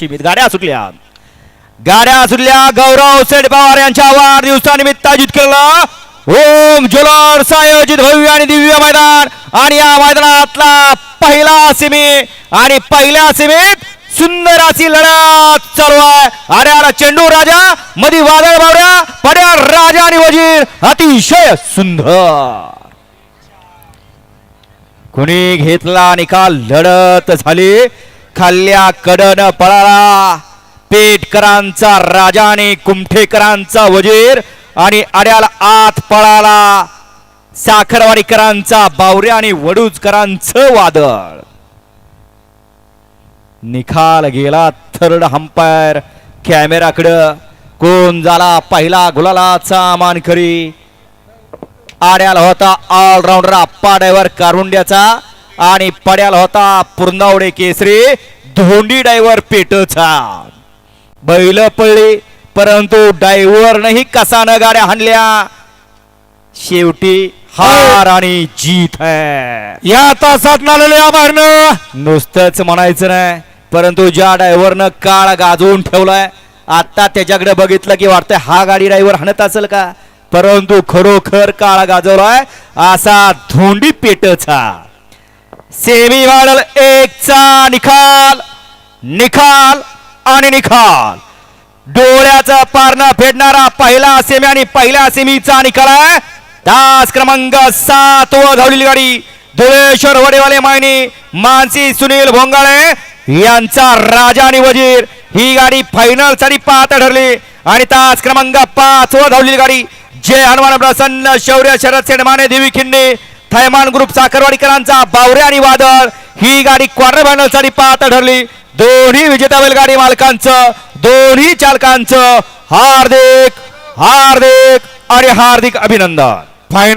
सीमित गाड्या सुटल्या. गाड्या सुटल्या गौरव सेठ पवार यांच्या वाढदिवसानिमित्त आयोजित केलेलं ओम ज्वेलर्स आयोजित भव्य आणि दिव्य मैदान. आणि या मैदानातला पहिला सेमी आणि पहिल्या सीमेत सुंदर अशी लढत चालू आहे. अरे अरे चेंडू राजा मधी वादळ बावड्या पड्या राजा आणि वजीर अतिशय सुंदर. कुणी घेतला निकाल लढत झाली? खाल्ल्या कडन पळाला पेटकरांचा राजा आणि कुमठेकरांचा वजीर आणि अड्याला आत पळाला. साखरवाडीकरांचा बावऱ्या आणि वडूजकरांचं वादळ. निकाल गेला थर्ड हंपायर कॅमेराकडं कोण झाला पहिला गुलालाचा मानकरी? आड्याला होता ऑलराऊंडर आप्पा ड्रायव्हर कारुंड्याचा आणि पड्याला होता पुरंदावडे केसरी धोंडी ड्रायव्हर पेटचा. बैल पडली परंतु ड्रायव्हरनंही कसानं गाड्या हाणल्या? शेवटी हार आणि जीत आहे या तासात नालेल्या मारणं नुसतंच म्हणायचं नाही परंतु ज्या ड्रायव्हरनं काळ गाजवून ठेवलाय आता त्याच्याकडे बघितलं की वाटतंय हा गाडी ड्रायव्हर हाणत असेल का? परंतु खरोखर काळ गाजवलाय असा धोंडी पेटचा. सेमी फायनल एकचा निकाल निकाल आणि निकाल. डोळ्याचा पारणं फेडणारा पहिला सेमी आणि पहिल्या सेमीचा निकाल आहे. तास क्रमांक सात व धावलेली गाडी धुळेश्वर वडेवाले मायनी मानसी सुनील भोंगाळे यांचा राजा आणि वजीर. ही गाडी फायनलसाठी पाहता ठरली आणि तास क्रमांक पाच व धावलेली गाडी. जय हनुमान प्रसन्न शौर्य शरद सेठ माने देवी खिंडे थैमान ग्रुप साखरवाडीकरांचा बावरे आणि वादळ. ही गाडी क्वार्टर फायनलसाठी पाहता ठरली. दोन्ही विजेता बैलगाडी मालकांचं दोन्ही चालकांचं हार्दिक हार्दिक आणि हार्दिक अभिनंदन. फायनल